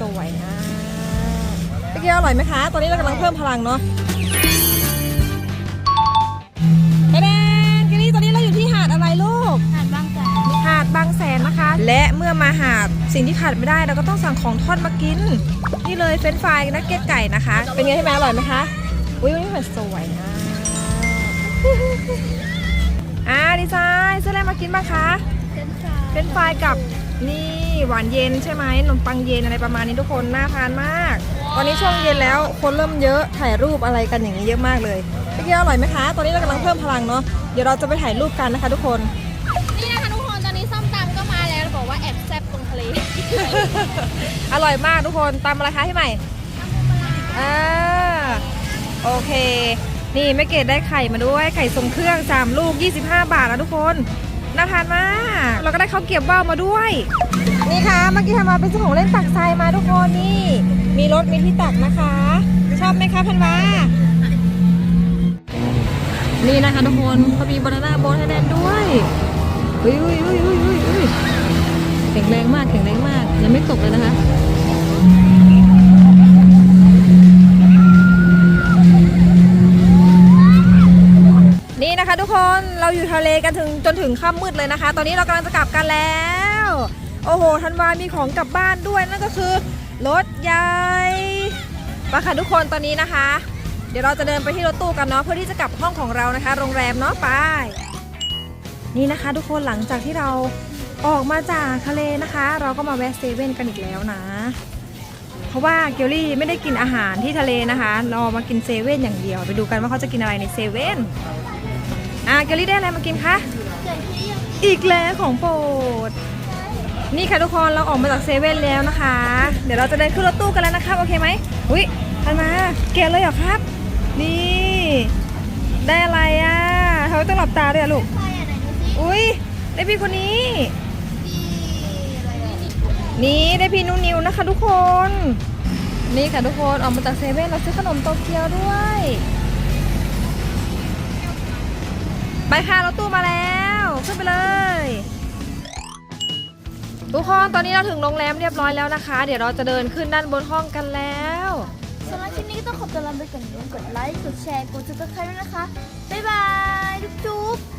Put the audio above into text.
สวยนะเมื่อกี้อร่อยไหมคะ ตอนนี้เรากำลังเพิ่มพลังเนาะเฮเดนกิลี่ตอนนี้เราอยู่ที่หาดอะไรลูก หาดบางแสนหาดบางแสนนะคะ และเมื่อมาหาดสิ่งที่ขาดไม่ได้เราก็ต้องสั่งของทอดมากิน นี่เลยเฟรนช์ฟรายนักเก็ตไก่นะคะ เป็นไงให้แม่อร่อยไหมคะอุ้ยวันนี้แบบสวยนะอ่าดีไซน์ซื้ออะไรมากินบ้างคะเป็นชาเป็นไฟรายกับนี่ หวานเย็นใช่ไหมขนมปังเย็นอะไรประมาณนี้ทุกคนน่าทานมาก ตอนนี้ช่วงเย็นแล้วคนเริ่มเยอะถ่ายรูปอะไรกันอย่างนี้เยอะมากเลยเมื่อกี้อร่อยไหมคะ ตอนนี้เรากำลังเพิ่มพลังเนาะเดี๋ยวเราจะไปถ่ายรูปกันนะคะ ทุกคนนี่นะคะทุกคนตอนนี้ส้มตำก็มาแล้วบอกว่าแอบแซ่บตรงทะเลอร่อยมากทุกคนตามราคาที่ใหม่อ่าโอเค นี่แม่เกดได้ไข่มาด้วยไข่ทรงเครื่อง3ลูก 25 บาทนะทุกคน น่าทานมาก เราก็ได้ข้าวเกี๊ยวว่าวมาด้วย นี่ค่ะเมื่อกี้ทำมาเป็นเจ้าของเล่นตักทรายมาทุกคนนี่ มีรถมีที่ตักนะคะ ชอบไหมคะพันวานี่นะคะทุกคนเขามีบานาน่าโบ๊ทให้แดนด้วยอุ้ยอุ้ยอุ้ยอุ้ยอุ้ยอุ้ยแข็งแรงมากแข็งแรงมากยังไม่ตกเลยนะคะ นเราอยู่ทะเลกันถึงจนถึงค่ำมืดเลยนะคะ ตอนนี้เรากำลังจะกลับกันแล้ว โอ้โหธันวามีของกลับบ้านด้วยนั่นก็คือรถใหญ่ไปค่ะทุกคนตอนนี้นะคะ เดี๋ยวเราจะเดินไปที่รถตู้กันเนาะเพื่อที่จะกลับห้องของเรานะคะ โรงแรมเนาะไปนี่นะคะ ทุกคนหลังจากที่เราออกมาจากทะเลนะคะ เราก็มาแวะเซเว่นกันอีกแล้วนะ เพราะว่าเกลลี่ไม่ได้กินอาหารที่ทะเลนะคะ เรามากินเซเว่นอย่างเดียว ไปดูกันว่าเขาจะกินอะไรในเซเว่น อะเกลลี่ได้อะไรมากินคะเกลี่อีกแล้วของโปรด นี่ค่ะทุกคนเราออกมาจากเซเว่นแล้วนะคะ เดี๋ยวเราจะเดินขึ้นรถตู้กันแล้วนะครับโอเคไหมอุ้ยทันมาเกลเลยเหรอครับ นี่ ได้อะไรอะเธอต้องหลับตาด้วยอะลูก อุ้ยได้พี่คนนี้ นี่ได้พี่นุนิวนะคะ ทุกคน นี่ค่ะทุกคนออกมาจากเซเว่นเราซื้อขนมโตเกียวด้วย ไปค่ะรถตู้มาแล้วขึ้นไปเลย ทุกคนตอนนี้เราถึงโรงแรมเรียบร้อยแล้วนะคะ เดี๋ยวเราจะเดินขึ้นด้านบนห้องกันแล้วสำหรับคลิปนี้ก็ต้องขอบตัวลาไปก่อนอย่าลืมกดไลค์กดแชร์กดติดตามด้วยนะคะบ๊ายบายจุ๊บๆ